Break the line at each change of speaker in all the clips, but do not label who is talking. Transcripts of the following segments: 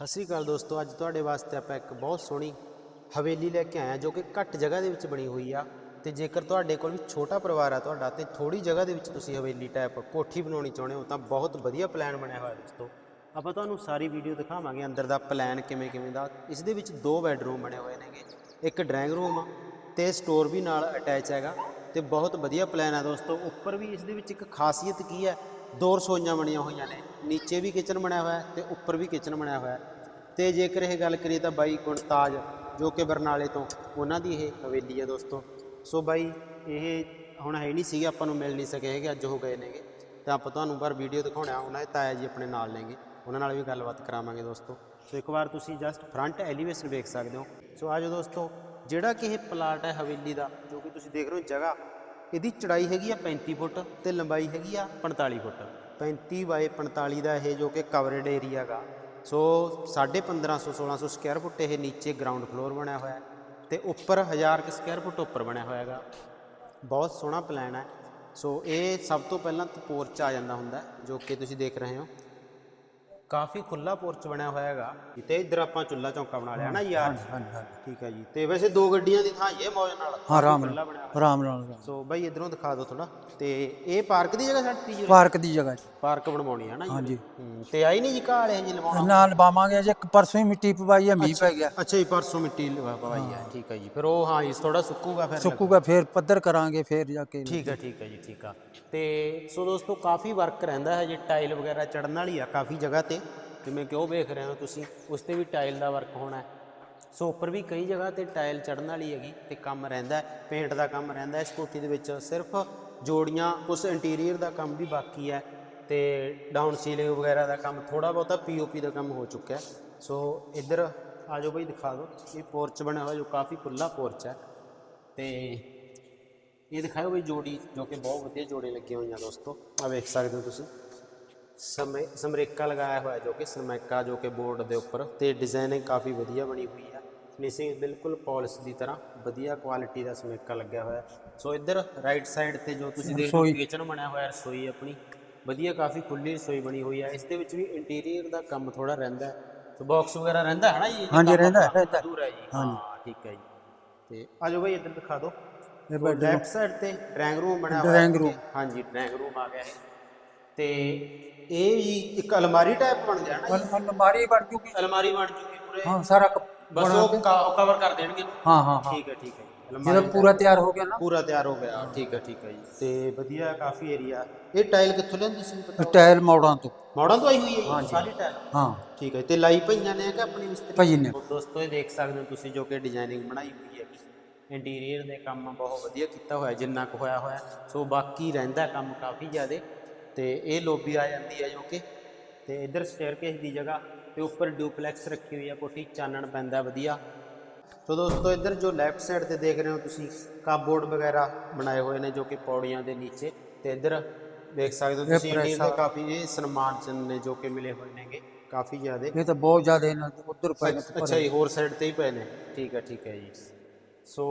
ਸਤਿ ਸ਼੍ਰੀ ਅਕਾਲ ਦੋਸਤੋ, ਅੱਜ ਤੁਹਾਡੇ ਵਾਸਤੇ ਆਪਾਂ ਇੱਕ ਬਹੁਤ ਸੋਹਣੀ ਹਵੇਲੀ ਲੈ ਕੇ ਆਏ ਹਾਂ, ਜੋ ਕਿ ਘੱਟ ਜਗ੍ਹਾ ਦੇ ਵਿੱਚ ਬਣੀ ਹੋਈ ਆ। ਤੇ ਜੇਕਰ ਤੁਹਾਡੇ ਕੋਲ ਵੀ ਛੋਟਾ ਪਰਿਵਾਰ ਆ ਤੁਹਾਡਾ, ਤੇ ਥੋੜੀ ਜਗ੍ਹਾ ਦੇ ਵਿੱਚ ਤੁਸੀਂ ਹਵੇਲੀ ਟਾਈਪ ਕੋਠੀ ਬਣਾਉਣੀ ਚਾਹੁੰਦੇ ਹੋ, ਤਾਂ ਬਹੁਤ ਵਧੀਆ ਪਲਾਨ ਬਣਿਆ ਹੋਇਆ ਦੋਸਤੋ। ਆਪਾਂ ਤੁਹਾਨੂੰ ਸਾਰੀ ਵੀਡੀਓ ਦਿਖਾਵਾਂਗੇ ਅੰਦਰ ਦਾ ਪਲਾਨ ਕਿਵੇਂ ਕਿਵੇਂ ਦਾ। ਇਸ ਦੇ ਵਿੱਚ ਦੋ ਬੈੱਡਰੂਮ ਬਣੇ ਹੋਏ ਨੇਗੇ, ਇੱਕ ਡਰਾਇੰਗ ਰੂਮ ਆ, ਤੇ ਸਟੋਰ ਵੀ ਨਾਲ ਅਟੈਚ ਹੈਗਾ, ਤੇ ਬਹੁਤ ਵਧੀਆ ਪਲਾਨ ਆ ਦੋਸਤੋ। ਉੱਪਰ ਵੀ ਇਸ ਦੇ ਵਿੱਚ ਇੱਕ ਖਾਸੀਅਤ ਕੀ ਹੈ ਦੋ ਰਸੋਈਆਂ ਬਣੀਆਂ ਹੋਈਆਂ ਨੇ। ਨੀਚੇ ਵੀ ਕਿਚਨ ਬਣਿਆ ਹੋਇਆ ਹੈ ਤੇ ਉੱਪਰ ਵੀ ਕਿਚਨ ਬਣਿਆ ਹੋਇਆ ਹੈ। ਤੇ ਜੇਕਰ ਇਹ ਗੱਲ ਕਰੀਏ ਤਾਂ ਬਾਈ ਗੁਣਤਾਜ, ਜੋ ਕਿ ਬਰਨਾਲੇ ਤੋਂ, ਉਹਨਾਂ ਦੀ ਇਹ ਹਵੇਲੀ ਹੈ ਦੋਸਤੋ। ਸੋ ਬਾਈ, ਇਹ ਹੁਣ ਹੈ ਨਹੀਂ ਸੀਗੇ, ਆਪਾਂ ਨੂੰ ਮਿਲ ਨਹੀਂ ਸਕੇ ਹੈਗੇ, ਅੱਜ ਉਹ ਗਏ ਨੇਗੇ। ਤਾਂ ਆਪਾਂ ਤੁਹਾਨੂੰ ਪਰ ਵੀਡੀਓ ਦਿਖਾਉਣਾ ਉਹਨਾਂ ਦੇ ਤਾਇਆ ਜੀ ਆਪਣੇ ਨਾਲ ਨੇਗੇ। ਉਹਨਾਂ ਨਾਲ ਵੀ ਗੱਲਬਾਤ ਕਰਾਵਾਂਗੇ ਦੋਸਤੋ। ਸੋ ਇੱਕ ਵਾਰ ਤੁਸੀਂ ਜਸਟ ਫਰੰਟ ਐਲੀਵੇਸ਼ਨ ਵੇਖ ਸਕਦੇ ਹੋ। ਸੋ ਆਜੋ ਦੋਸਤੋ, ਜਿਹੜਾ ਕਿ ਇਹ ਪਲਾਟ ਹੈ ਹਵੇਲੀ ਦਾ, ਜੋ ਕਿ ਤੁਸੀਂ ਦੇਖ ਰਹੇ ਹੋ ਜਗ੍ਹਾ ਇਹਦੀ ਚੜਾਈ ਹੈਗੀ ਆ 35 ਫੁੱਟ ਤੇ ਲੰਬਾਈ ਹੈਗੀ ਆ 45 ਫੁੱਟ। 35 ਬਾਏ 45 ਦਾ ਇਹ ਜੋ ਕਿ ਕਵਰਡ ਏਰੀਆ ਗਾ ਸੋ 1550 1600 ਸਕੁਅਰ ਫੁੱਟ ਇਹ ਨੀਚੇ ਗਰਾਊਂਡ ਫਲੋਰ ਬਣਿਆ ਹੋਇਆ ਹੈ ਤੇ ਉੱਪਰ 1000 ਕੁ ਸਕੁਅਰ ਫੁੱਟ ਉੱਪਰ ਬਣਿਆ ਹੋਇਆ ਹੈਗਾ। ਬਹੁਤ ਸੋਹਣਾ ਪਲਾਨ ਹੈ। ਸੋ ਇਹ ਸਭ ਤੋਂ ਪਹਿਲਾਂ ਤਾਂ ਪੋਰਚ ਆ ਜਾਂਦਾ ਹੁੰਦਾ ਜੋ ਕਿ ਤੁਸੀਂ ਦੇਖ ਰਹੇ ਹੋ। ਕਾਫੀ ਖੁੱਲਾ ਪੋਰਚ ਬਣਿਆ ਹੋਇਆ ਹੈਗਾ। ਤੇ ਇੱਧਰ ਆਪਾਂ ਚੁੱਲਾ ਚੌਂਕਾ ਬਣਾ ਲਿਆ ਨਾ ਯਾਰ?
ਹਾਂਜੀ ਹਾਂਜੀ
ਠੀਕ ਹੈ ਜੀ। ਤੇ ਵੈਸੇ ਦੋ ਗੱਡੀਆਂ ਦੀ ਥਾਂ ਇਹ ਮੌਜ ਨਾਲ?
ਹਾਂ ਆਰਾਮ
ਖੁੱਲਾ
ਨਾਲ
ਹੋਇਆ।
ਆਰਾਮ ਨਾਲ ਆਰਾਮ।
ਸੋ ਬਾਈ ਇਧਰੋਂ ਦਿਖਾ ਦਿਓ ਥੋੜਾ ਤੇ ਇਹ ਪਾਰਕ ਦੀ ਜਗ੍ਹਾ ਛੱਡਤੀ ਜੀ?
ਪਾਰਕ ਦੀ ਜਗ੍ਹਾ ਜੀ।
ਪਾਰਕ ਬਣਵਾਉਣੀ ਹੈ ਨਾ ਜੀ?
ਹਾਂਜੀ।
ਹੂੰ, ਤੇ ਆਈ ਨਹੀਂ ਜੀ ਘਾਲ ਇਹ ਜੀ ਲਵਾਉਣਾ?
ਨਾਲ ਲਵਾਵਾਂਗੇ ਜੇ ਪਰਸੋਂ ਹੀ ਮਿੱਟੀ ਪਵਾਈ ਆ ਮੀਂਹ ਪੈ ਗਿਆ।
ਅੱਛਾ ਜੀ ਪਰਸੋਂ ਮਿੱਟੀ ਲਵਾ ਪਵਾਈ ਹੈ। ਠੀਕ ਹੈ ਜੀ ਫਿਰ ਉਹ ਹਾਂ ਜੀ ਥੋੜਾ ਸੁੱਕੂਗਾ ਫਿਰ।
ਸੁੱਕੂਗਾ ਫੇਰ ਪੱਧਰ ਕਰਾਂਗੇ ਫੇਰ ਜਾ ਕੇ
ਠੀਕ ਹੈ ਠੀਕ ਹੈ ਜੀ ਠੀਕ ਆ। ਤੇ ਸੋ ਦੋਸਤੋ ਕਾਫੀ ਵਰਕ ਰਹਿੰਦਾ ਹੈ ਜੇ ਟਾਈਲ ਵਗੈਰਾ ਚੜਨ ਵਾਲੀ ਆ ਕਾਫੀ ਜਗ੍ਹਾ ਤੇ। ਜਿਵੇਂ ਕਿ ਉਹ ਵੇਖ ਰਹੇ ਹੋ ਤੁਸੀਂ, ਉਸ ਤੇ ਵੀ ਟਾਈਲ ਦਾ ਵਰਕ ਹੋਣਾ ਸੋ ਉੱਪਰ ਵੀ ਕਈ ਜਗ੍ਹਾ ਤੇ ਟਾਈਲ ਚੜਨ ਵਾਲੀ ਹੈਗੀ ਤੇ ਕੰਮ ਰਹਿੰਦਾ ਪੇਂਟ ਦਾ ਕੰਮ ਰਹਿੰਦਾ ਹੈ ਇਸ ਕੋਠੀ ਦੇ ਵਿੱਚ ਸਿਰਫ ਜੋੜੀਆਂ, ਉਸ ਇੰਟੀਰੀਅਰ ਦਾ ਕੰਮ ਵੀ ਬਾਕੀ ਹੈ ਤੇ ਡਾਊਨ ਸੀਲਿੰਗ ਵਗੈਰਾ ਦਾ ਕੰਮ ਥੋੜਾ ਬਹੁਤਾ ਪੀਓਪੀ ਦਾ ਕੰਮ ਹੋ ਚੁੱਕਿਆ ਸੋ ਇੱਧਰ ਆ ਜਾਓ ਬਈ, ਦਿਖਾ ਦਿਓ, ਇਹ ਪੋਰਚ ਬਣਿਆ ਹੋਇਆ ਜੋ ਕਾਫੀ ਖੁੱਲਾ ਪੋਰਚ ਹੈ। ਤੇ ਇਹ ਦਿਖਾਓ ਬਈ ਜੋੜੀ, ਜੋ ਕਿ ਬਹੁਤ ਵਧੀਆ ਜੋੜੇ ਲੱਗੇ ਹੋਈਆਂ ਦੋਸਤੋ ਆ ਵੇਖ ਸਕਦੇ ਹੋ ਤੁਸੀਂ। ਸਮਰੇਕਾ ਲਗਾਇਆ ਹੋਇਆ ਜੋ ਕਿ ਸਮੈਕਾ ਜੋ ਕਿ ਬੋਰਡ ਦੇ ਉੱਪਰ ਤੇ ਡਿਜ਼ਾਈਨਿੰਗ ਕਾਫੀ ਵਧੀਆ ਬਣੀ ਹੋਈ ਹੈ ਫਿਨਿਸ਼ਿੰਗ ਬਿਲਕੁਲ ਪਾਲਿਸ਼ ਦੀ ਤਰ੍ਹਾਂ ਵਧੀਆ ਕੁਆਲਿਟੀ ਦਾ ਸਮੈਕਾ ਲੱਗਿਆ ਹੋਇਆ। ਸੋ ਇੱਧਰ ਰਾਈਟ ਸਾਈਡ ਤੇ ਜੋ ਤੁਸੀਂ ਦੇਖ ਰਹੇ ਹੋ ਕਿਚਨ ਬਣਿਆ ਹੋਇਆ ਰਸੋਈ ਆਪਣੀ। ਵਧੀਆ ਕਾਫੀ ਖੁੱਲੀ ਰਸੋਈ ਬਣੀ ਹੋਈ ਹੈ ਇਸ ਦੇ ਵਿੱਚ ਵੀ ਇੰਟੀਰੀਅਰ ਦਾ ਕੰਮ ਥੋੜਾ ਰਹਿੰਦਾ ਹੈ। ਸੋ ਬਾਕਸ ਵਗੈਰਾ ਰਹਿੰਦਾ ਹੈ ਨਾ ਜੀ?
ਹਾਂਜੀ, ਰਹਿੰਦਾ ਰਹਿੰਦਾ।
ਦੂਰ ਹੈ ਜੀ। ਹਾਂ ਠੀਕ ਹੈ ਜੀ। ਤੇ ਆਜੋ ਬਈ ਇੱਧਰ ਦਿਖਾ ਦਿਓ। ਲੈਫਟ ਸਾਈਡ ਤੇ ਡਰਾਇੰਗ ਰੂਮ ਬਣਿਆ ਹੋਇਆ।
ਡਰਾਇੰਗ। ਰੂਮ।
ਹਾਂਜੀ ਡਰਾਇੰਗ ਰੂਮ ਆ ਗਿਆ ਹੈ ਤੇ ਇਹ ਜੀ ਇੱਕ ਅਲਮਾਰੀ ਟਾਈਪ ਬਣ ਨਾ ਜੀ।
ਅਲਮਾਰੀ ਬਣ ਜੂਗੀ।
ਅਲਮਾਰੀ ਬਣ ਜੂਗੀ ਪੂਰੇ।
ਹਾਂ ਸਾਰਾ ਕ-
ਬਸ ਉਹ ਕਵਰ ਕਰ ਦੇਣਗੇ।
ਹਾਂ ਹਾਂ ਹਾਂ।
ਠੀਕ ਹੈ ਠੀਕ ਹੈ। ਅਲਮਾਰੀ
ਜਦੋਂ ਪੂਰਾ ਤਿਆਰ ਹੋ ਗਿਆ ਨਾ।
ਪੂਰਾ ਤਿਆਰ ਹੋ ਗਿਆ। ਠੀਕ ਹੈ ਠੀਕ ਹੈ ਜੀ। ਤੇ ਵਧੀਆ ਕਾਫੀ ਏਰੀਆ ਇਹ ਟਾਈਲ ਕਿੱਥੋਂ ਲਿਆਂਦੀ ਸੀ ਪਤਾ
ਟਾਇਲ ਮੋੜਾਂ ਤੋਂ।
ਮੋੜਾਂ ਤੋਂ ਆਈ ਹੋਈ ਹੈ ਜੀ ਸਾਰੀ ਟਾਈਲ
ਹਾਂ।
ਠੀਕ ਹੈ ਤੇ ਲਾਈ ਪਈਆਂ ਨੇ ਕਿ ਆਪਣੀ ਮਿਸਤਰੀ?
ਭਾਈ ਨੇ।
ਦੋਸਤੋ ਇਹ ਦੇਖ ਸਕਦੇ ਹੋ ਤੁਸੀਂ ਜੋ ਕਿ ਡਿਜ਼ਾਈਨਿੰਗ ਬਣਾਈ ਹੋਈ ਹੈ। ਇੰਟੀਰੀਅਰ ਦੇ ਕੰਮ ਬਹੁਤ ਵਧੀਆ ਕੀਤਾ ਹੋਇਆ ਜਿੰਨਾ ਕੁ ਹੋਇਆ ਹੋਇਆ। ਸੋ ਬਾਕੀ ਰਹਿੰਦਾ ਕੰਮ ਕਾਫੀ ਜ਼ਿਆਦਾ। ਤੇ ਇਹ ਲੋਬੀ ਆ ਜਾਂਦੀ ਹੈ ਜੋ ਕਿ ਤੇ ਇੱਧਰ ਸਟੇਅਰਕੇਸ ਦੀ ਜਗ੍ਹਾ ਤੇ ਉੱਪਰ ਡਿਊਪਲੈਕਸ ਰੱਖੀ ਹੋਈ ਹੈ ਕੋਠੀ ਚਾਨਣ ਪੈਂਦਾ ਵਧੀਆ। ਸੋ ਦੋਸਤੋ ਇੱਧਰ ਜੋ ਲੈਫਟ ਸਾਈਡ ਤੇ ਦੇਖ ਰਹੇ ਹੋ ਤੁਸੀਂ ਕਾਬੋਰਡ ਵਗੈਰਾ ਬਣਾਏ ਹੋਏ ਨੇ ਜੋ ਕਿ ਪੌੜੀਆਂ ਦੇ ਨੀਚੇ ਤੇ ਇੱਧਰ ਦੇਖ ਸਕਦੇ ਹੋ ਤੁਸੀਂ ਇੰਡੀਅਨ ਦੇ ਕਾਫੀ ਇਹ ਸਨਮਾਨ ਚਿੰਨ੍ਹ ਨੇ ਜੋ ਕਿ ਮਿਲੇ ਹੋਏ ਨੇਗੇ ਕਾਫੀ ਜ਼ਿਆਦਾ।
ਇਹ ਤਾਂ ਬਹੁਤ ਜ਼ਿਆਦਾ ਇਹਨਾਂ ਉਧਰ ਪੈ
ਅੱਛਾ ਜੀ ਹੋਰ ਸਾਈਡ ਤੇ ਹੀ ਪਏ ਨੇ। ਠੀਕ ਹੈ ਠੀਕ ਹੈ ਜੀ। ਸੋ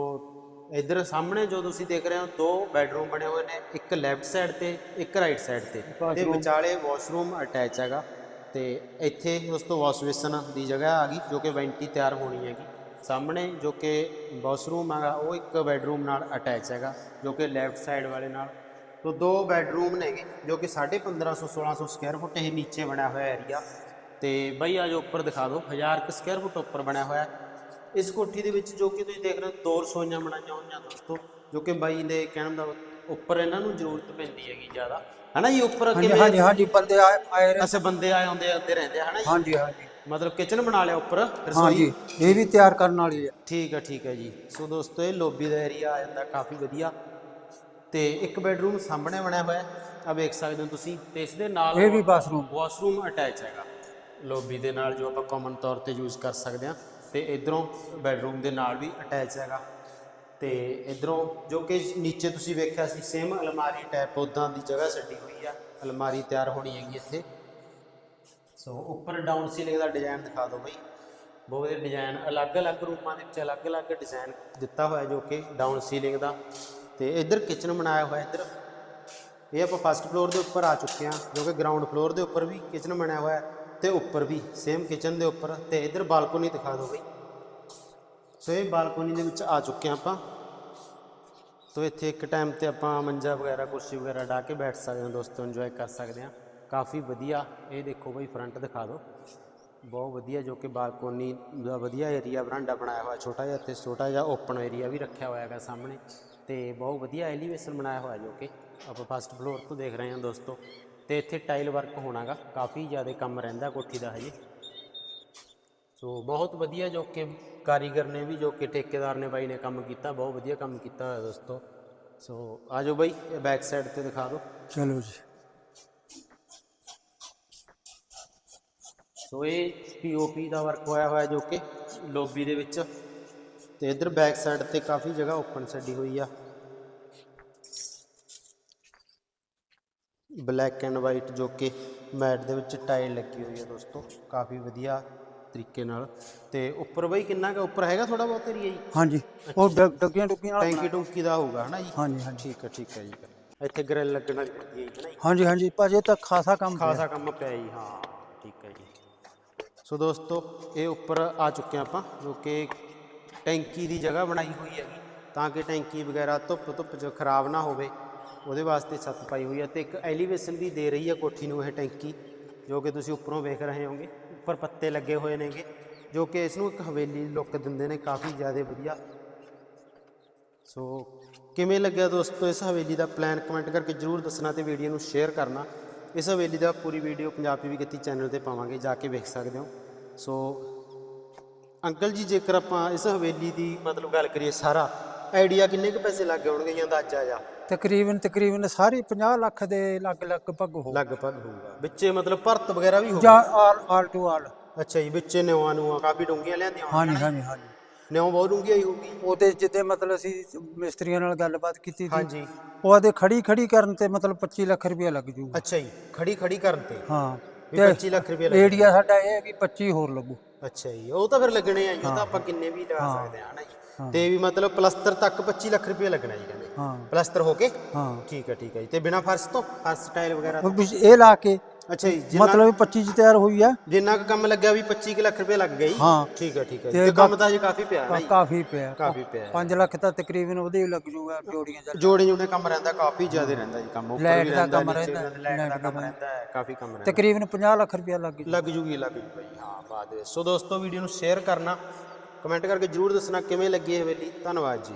ਇਧਰ ਸਾਹਮਣੇ ਜੋ ਤੁਸੀਂ ਦੇਖ ਰਹੇ ਹੋ ਦੋ ਬੈੱਡਰੂਮ ਬਣੇ ਹੋਏ ਨੇ ਇੱਕ ਲੈਫਟ ਸਾਈਡ ਤੇ ਇੱਕ ਰਾਈਟ ਸਾਈਡ ਤੇ। ਤੇ ਵਿਚਾਲੇ ਵਾਸ਼ਰੂਮ ਅਟੈਚ ਹੈਗਾ ਤੇ ਇੱਥੇ ਉਸ ਤੋਂ ਵਾਸ਼ ਬੇਸਨ ਦੀ ਜਗ੍ਹਾ ਆ ਗਈ ਜੋ ਕਿ ਵੈਂਟੀ ਤਿਆਰ ਹੋਣੀ ਹੈਗੀ। ਸਾਹਮਣੇ ਜੋ ਕਿ ਵਾਸ਼ਰੂਮ ਹੈਗਾ ਉਹ ਇੱਕ ਬੈੱਡਰੂਮ ਨਾਲ ਅਟੈਚ ਹੈਗਾ ਜੋ ਕਿ ਲੈਫਟ ਸਾਈਡ ਵਾਲੇ ਨਾਲ। ਤੋ ਦੋ ਬੈੱਡਰੂਮ ਨੇਗੇ ਜੋ ਕਿ 1550 1600 ਸਕੁਅਰ ਫੁੱਟ ਇਹ ਨੀਚੇ ਬਣਿਆ ਹੋਇਆ ਏਰੀਆ ਤੇ ਬਈ ਆ ਜੋ ਉੱਪਰ ਦਿਖਾ ਦਿਓ 1000 ਕੁ ਸਕੁਅਰ ਫੁੱਟ ਉੱਪਰ ਬਣਿਆ ਹੋਇਆ। ਇਸ ਕੋਠੀ ਦੇ ਵਿੱਚ ਜੋ ਕਿ ਤੁਸੀਂ ਦੇਖ ਰਹੇ ਹੋ ਦੋ ਰਸੋਈਆਂ ਬਣਾਈਆਂ ਹੋਈਆਂ ਦੋਸਤੋ ਜੋ ਕਿ ਬਾਈ ਦੇ ਕਹਿਣ ਦਾ ਉੱਪਰ ਇਹਨਾਂ ਨੂੰ ਜ਼ਰੂਰਤ ਪੈਂਦੀ ਹੈਗੀ ਜ਼ਿਆਦਾ। ਹਨਾ ਜੀ ਉੱਪਰ
ਹਾਂਜੀ
ਕਿਵੇਂ
ਹਾਂਜੀ ਹਾਂਜੀ ਬੰਦੇ ਆਏ ਆਏ ਰਹੇ।
ਅਸੇ ਬੰਦੇ ਆਏ ਹੁੰਦੇ ਆਉਂਦੇ ਰਹਿੰਦੇ ਆ, ਹਨਾ ਜੀ?
ਹਾਂਜੀ ਹਾਂਜੀ।
ਮਤਲਬ ਕਿਚਨ ਬਣਾ ਲਿਆ ਉੱਪਰ ਰਸੋਈ?
ਹਾਂਜੀ ਇਹ ਵੀ ਤਿਆਰ ਕਰਨ ਵਾਲੀ ਹੈ
ਠੀਕ ਹੈ ਠੀਕ ਹੈ ਜੀ। ਸੋ ਦੋਸਤੋ ਇਹ ਲੋਬੀ ਦਾ ਏਰੀਆ ਆ ਜਾਂਦਾ ਕਾਫੀ ਵਧੀਆ। ਤੇ ਇੱਕ ਬੈਡਰੂਮ ਸਾਹਮਣੇ ਬਣਿਆ ਹੋਇਆ ਆ ਵੇਖ ਸਕਦੇ ਹੋ ਤੁਸੀਂ। ਤੇ ਇਸ ਦੇ ਨਾਲ
ਇਹ ਵੀ ਬਾਥਰੂਮ
ਵਾਸ਼ਰੂਮ ਅਟੈਚ ਹੈਗਾ। ਲੋਬੀ ਦੇ ਨਾਲ ਜੋ ਆਪਾਂ ਕਾਮਨ ਤੌਰ ਤੇ ਯੂਜ਼ ਕਰ ਸਕਦੇ ਹਾਂ। ਤੇ ਇਧਰੋਂ ਬੈਡਰੂਮ ਦੇ ਨਾਲ ਵੀ ਅਟੈਚ ਹੈਗਾ। ਤੇ ਇਧਰੋਂ ਜੋ ਕਿ ਨੀਚੇ ਤੁਸੀਂ ਵੇਖਿਆ ਸੀ ਸੇਮ ਅਲਮਾਰੀ ਟਾਈਪ ਉਦਾਂ ਦੀ ਜਗ੍ਹਾ ਛੱਡੀ ਹੋਈ ਆ। ਅਲਮਾਰੀ ਤਿਆਰ ਹੋਣੀ ਹੈਗੀ ਇੱਥੇ। ਸੋ ਉੱਪਰ ਡਾਊਨ ਸੀਲਿੰਗ ਦਾ ਡਿਜ਼ਾਈਨ ਦਿਖਾ ਦਿਓ ਬਈ। ਬਹੁਤ ਵਧੀਆ ਡਿਜ਼ਾਈਨ ਅਲੱਗ-ਅਲੱਗ ਰੂਮਾਂ ਦੇ ਵਿੱਚ ਅਲੱਗ-ਅਲੱਗ ਡਿਜ਼ਾਈਨ ਦਿੱਤਾ ਹੋਇਆ ਜੋ ਕਿ ਡਾਊਨ ਸੀਲਿੰਗ ਦਾ। ਤੇ ਇੱਧਰ ਕਿਚਨ ਬਣਾਇਆ ਹੋਇਆ ਇੱਧਰ। ਇਹ ਆਪਾਂ ਫਸਟ ਫਲੋਰ ਦੇ ਉੱਪਰ ਆ ਚੁੱਕੇ ਹਾਂ, ਜੋ ਕਿ ਗਰਾਊਂਡ ਫਲੋਰ ਦੇ ਉੱਪਰ ਵੀ ਕਿਚਨ ਬਣਿਆ ਹੋਇਆ ਤੇ ਉੱਪਰ ਵੀ ਸੇਮ ਕਿਚਨ ਦੇ ਉੱਪਰ, ਤੇ ਇਧਰ ਬਾਲਕੋਨੀ ਦਿਖਾ ਦਿਓ ਬਈ। ਸੋ ਇਹ ਬਾਲਕੋਨੀ ਦੇ ਵਿੱਚ ਆ ਚੁੱਕੇ ਹਾਂ ਆਪਾਂ। ਤੋ ਇੱਥੇ ਇੱਕ ਟਾਈਮ ਤੇ ਆਪਾਂ ਮੰਜਾ ਵਗੈਰਾ, ਕੁਰਸੀ ਵਗੈਰਾ ਢਾ ਕੇ ਬੈਠ ਸਕਦੇ ਹਾਂ ਦੋਸਤੋ ਇੰਜੋਏ ਕਰ ਸਕਦੇ ਹਾਂ। ਕਾਫੀ ਵਧੀਆ, ਇਹ ਦੇਖੋ ਬਈ ਫਰੰਟ ਦਿਖਾ ਦਿਓ। ਬਹੁਤ ਵਧੀਆ ਜੋ ਕਿ ਬਾਲਕੋਨੀ ਦਾ ਵਧੀਆ ਏਰੀਆ ਬਰਾਂਡਾ ਬਣਾਇਆ ਹੋਇਆ ਛੋਟਾ ਜਿਹਾ ਇੱਥੇ ਛੋਟਾ ਜਿਹਾ ਓਪਨ ਏਰੀਆ ਵੀ ਰੱਖਿਆ ਹੋਇਆ ਹੈਗਾ ਸਾਹਮਣੇ। ਤੇ ਬਹੁਤ ਵਧੀਆ ਐਲੀਵੇਸ਼ਨ ਬਣਾਇਆ ਹੋਇਆ ਜੋ ਕਿ। ਆਪਾਂ ਫਸਟ ਫਲੋਰ ਤੋਂ ਦੇਖ ਰਹੇ ਹਾਂ ਦੋਸਤੋ। ਤੇ ਇੱਥੇ ਟਾਈਲ ਵਰਕ ਹੋਣਾਗਾ। ਕਾਫੀ ਜ਼ਿਆਦਾ ਕੰਮ ਰਹਿੰਦਾ ਕੋਠੀ ਦਾ ਹਜੇ। ਸੋ ਬਹੁਤ ਵਧੀਆ ਜੋ ਕਿ ਕਾਰੀਗਰ ਨੇ ਵੀ ਜੋ ਕਿ ਠੇਕੇਦਾਰ ਨੇ ਬਾਈ ਨੇ ਕੰਮ ਕੀਤਾ ਬਹੁਤ ਵਧੀਆ ਕੰਮ ਕੀਤਾ ਹੋਇਆ ਦੋਸਤੋ। ਸੋ ਆ ਜਾਓ ਬਾਈ ਇਹ ਬੈਕ ਸਾਈਡ ਤੇ ਦਿਖਾ ਦਿਓ।
ਚਲੋ ਜੀ।
ਸੋ ਇਹ ਪੀਓਪੀ ਦਾ ਵਰਕ ਹੋਇਆ ਹੋਇਆ ਜੋ ਕਿ ਲੋਬੀ ਦੇ ਵਿੱਚ। ਤੇ ਇਧਰ ਬੈਕ ਸਾਈਡ ਤੇ ਕਾਫੀ ਜਗ੍ਹਾ ਓਪਨ ਛੱਡੀ ਹੋਈ ਆ। ਬਲੈਕ ਐਂਡ ਵਾਈਟ ਜੋ ਕਿ ਮੈਟ ਦੇ ਵਿੱਚ ਟਾਈਲ ਲੱਗੀ ਹੋਈ ਆ ਦੋਸਤੋ ਕਾਫੀ ਵਧੀਆ ਤਰੀਕੇ ਨਾਲ। ਤੇ ਉੱਪਰ ਬਈ ਕਿੰਨਾ ਕੁ ਉੱਪਰ ਹੈਗਾ ਥੋੜਾ ਬਹੁਤ ਏਰੀਆ ਜੀ?
ਹਾਂਜੀ ਉਹ ਡੱਗ- ਡੱਗੀਆਂ ਡੁੱਗੀਆਂ
ਟੈਂਕੀ ਟੂੰਕੀ ਦਾ ਹੋਊਗਾ ਹਨਾ ਜੀ?
ਹਾਂਜੀ ਹਾਂਜੀ।
ਠੀਕ ਹੈ ਠੀਕ ਹੈ ਜੀ। ਇੱਥੇ ਗ੍ਰਿਲ ਲੱਗਣ ਵਾਲੀ ਹੈ ਜੀ ਹਨਾ ਜੀ?
ਹਾਂਜੀ ਹਾਂਜੀ ਭਾਜੀ ਤਾਂ ਖਾਸਾ ਕੰਮ ਪਿਆ।
ਖਾਸਾ ਕੰਮ ਪਿਆ ਜੀ ਹਾਂ ਠੀਕ ਹੈ ਜੀ। ਸੋ ਦੋਸਤੋ ਇਹ ਉੱਪਰ ਆ ਚੁੱਕੇ ਹਾਂ ਆਪਾਂ ਜੋ ਕਿ ਟੈਂਕੀ ਦੀ ਜਗ੍ਹਾ ਬਣਾਈ ਹੋਈ ਹੈਗੀ ਤਾਂ ਕਿ ਟੈਂਕੀ ਵਗੈਰਾ ਧੁੱਪ ਧੁੱਪ 'ਚ ਖਰਾਬ ਨਾ ਹੋਵੇ। ਉਹਦੇ ਵਾਸਤੇ ਛੱਤ ਪਾਈ ਹੋਈ ਹੈ ਤੇ ਇੱਕ ਐਲੀਵੇਸ਼ਨ ਵੀ ਦੇ ਰਹੀ ਹੈ ਕੋਠੀ ਨੂੰ ਇਹ ਟੈਂਕੀ, ਜੋ ਕਿ ਤੁਸੀਂ ਉੱਪਰੋਂ ਵੇਖ ਰਹੇ ਹੋਗੇ, ਉੱਪਰ ਪੱਤੇ ਲੱਗੇ ਹੋਏ ਨੇਗੇ, ਜੋ ਕਿ ਇਸ ਨੂੰ ਇੱਕ ਹਵੇਲੀ ਲੁੱਕ ਦਿੰਦੇ ਨੇ, ਕਾਫੀ ਜ਼ਿਆਦਾ ਵਧੀਆ। ਸੋ ਕਿਵੇਂ ਲੱਗਿਆ ਦੋਸਤੋ ਇਸ ਹਵੇਲੀ ਦਾ ਪਲਾਨ ਕਮੈਂਟ ਕਰਕੇ ਜਰੂਰ ਦੱਸਣਾ ਤੇ ਵੀਡੀਓ ਨੂੰ ਸ਼ੇਅਰ ਕਰਨਾ। ਇਸ ਹਵੇਲੀ ਦਾ ਪੂਰੀ ਵੀਡੀਓ ਪੰਜਾਬੀ ਵੀ ਗੱਤੀ ਚੈਨਲ ਤੇ ਪਾਵਾਂਗੇ, ਜਾ ਕੇ ਵੇਖ ਸਕਦੇ ਹੋ। ਸੋ ਅੰਕਲ ਜੀ, ਜੇਕਰ ਆਪਾਂ ਇਸ ਹਵੇਲੀ ਦੀ ਮਤਲਬ ਗੱਲ ਕਰੀਏ ਸਾਰਾ ਆਈਡੀਆ ਕਿੰਨੇ ਕੁ ਪੈਸੇ ਲੱਗ ਗਏ ਹੋਣਗੇ ਜਾਂ ਅੰਦਾਜ਼ਾ ਜਾਂ?
ਤਕਰੀਬਨ ਤਕਰੀਬਨ ਸਾਰੀ 50 ਲੱਖ ਦੇ ਲੱਗ ਲਗਭਗ ਹੋ
ਲਗਭਗ ਹੋਊਗਾ। ਵਿੱਚੇ ਮਤਲਬ ਭਰਤ ਵਗੈਰਾ ਵੀ
ਜਾਂ ਆਲ ਆਲ ਟੂ ਆਲ।
ਅੱਛਾ ਜੀ ਵਿੱਚੇ ਨਿਉਆਂ ਨੂੰ ਕਾਫੀ ਡੂੰਘੀਆਂ ਲਿਆਂਦੀਆਂ
ਹਾਂਜੀ ਹਾਂਜੀ ਹਾਂਜੀ।
ਨਿਉ ਬਹੁਤ ਡੂੰਘੀ ਆਈ ਹੋਊਗੀ।
ਉਹਦੇ ਜਿੱਦੇ ਮਤਲਬ ਅਸੀਂ ਮਿਸਤਰੀਆਂ ਨਾਲ ਗੱਲਬਾਤ ਕੀਤੀ ਸੀ।
ਹਾਂਜੀ।
ਉਹਦੇ ਖੜੀ ਖੜੀ ਕਰਨ ਤੇ ਮਤਲਬ 25 ਲੱਖ ਰੁਪਇਆ ਲੱਗ ਜੂਗਾ।
ਅੱਛਾ ਜੀ ਖੜੀ ਖੜੀ ਕਰਨ ਤੇ?
ਹਾਂ।
ਵੀ 25 ਲੱਖ ਰੁਪਏ ਲੱਗ।
ਏਰੀਆ ਸਾਡਾ ਇਹ ਹੈ ਕਿ 25 ਹੋਰ ਲੱਗੂ।
ਅੱਛਾ ਜੀ ਉਹ ਤਾਂ ਫਿਰ ਲੱਗਣੇ ਆ ਜੀ ਉਹ ਤਾਂ ਆਪਾਂ ਕਿੰਨੇ ਵੀ ਲਗਾ ਸਕਦੇ ਆ ਨਾ ਜੀ? ਤੇ ਵੀ ਮਤਲਬ ਪਲਸਤਰ ਤੱਕ 25 ਲੱਖ ਰੁਪਏ ਲੱਗਣਾ ਜੀ ਕਹਿੰਦੇ।
ਹਾਂ।
ਪਲਸਤਰ ਹੋ ਕੇ?
ਹਾਂ।
ਠੀਕ ਹੈ ਠੀਕ ਹੈ ਜੀ। ਤੇ ਬਿਨਾ ਫਰਸ਼ ਤੋਂ ਫਰਸ਼ ਟਾਈਲ ਵਗੈਰਾ
ਉਹ ਵਿੱਚ ਇਹ ਲਾ ਕੇ
ਅੱਛਾ ਜੀ
ਮਤਲਬ 25 ਚ ਤਿਆਰ ਹੋਈ ਆ।
ਜਿੰਨਾ ਕੁ ਕੰਮ ਲੱਗਿਆ ਵੀ 25 ਕੁ ਲੱਖ ਰੁਪਏ ਲੱਗ ਗਈ
ਹਾਂ।
ਠੀਕ ਹੈ ਠੀਕ ਹੈ।
ਤੇ
ਕੰਮ ਤਾਂ ਜੀ ਕਾਫੀ ਪਿਆ ਜੀ।
ਕਾਫੀ ਪਿਆ।
ਕਾਫੀ ਪਿਆ।
5 ਲੱਖ ਤਾਂ ਤਕਰੀਬਨ ਉਹਦੇ ਹੀ ਲੱਗ ਜੂਗਾ ਜੋੜੀਆਂ
ਜੋੜੇ ਜੋੜੇ ਕੰਮ ਰਹਿੰਦਾ ਕਾਫੀ ਜ਼ਿਆਦਾ ਰਹਿੰਦਾ ਜੀ ਕੰਮ। ਉੱਪਰ ਵੀ ਰਹਿੰਦਾ
ਕੰਮ ਰਹਿੰਦਾ,
ਕੰਮ ਰਹਿੰਦਾ ਹੈ ਕਾਫੀ ਕੰਮ ਰਹਿੰਦਾ।
ਤਕਰੀਬਨ 50 ਲੱਖ ਰੁਪਇਆ ਲੱਗ
ਲੱਗ ਜੂਗੀ ਲੱਗ ਜੂਗਾ। ਹਾਂ ਵਿੱਚ। ਸੋ ਦੋਸਤੋ ਵੀਡੀਓ ਨੂੰ ਸ਼ੇਅਰ ਕਰਨਾ। ਕਮੈਂਟ ਕਰਕੇ ਜਰੂਰ ਦੱਸਣਾ ਕਿਵੇਂ ਲੱਗੀ ਇਹ ਹਵੇਲੀ ਧੰਨਵਾਦ ਜੀ।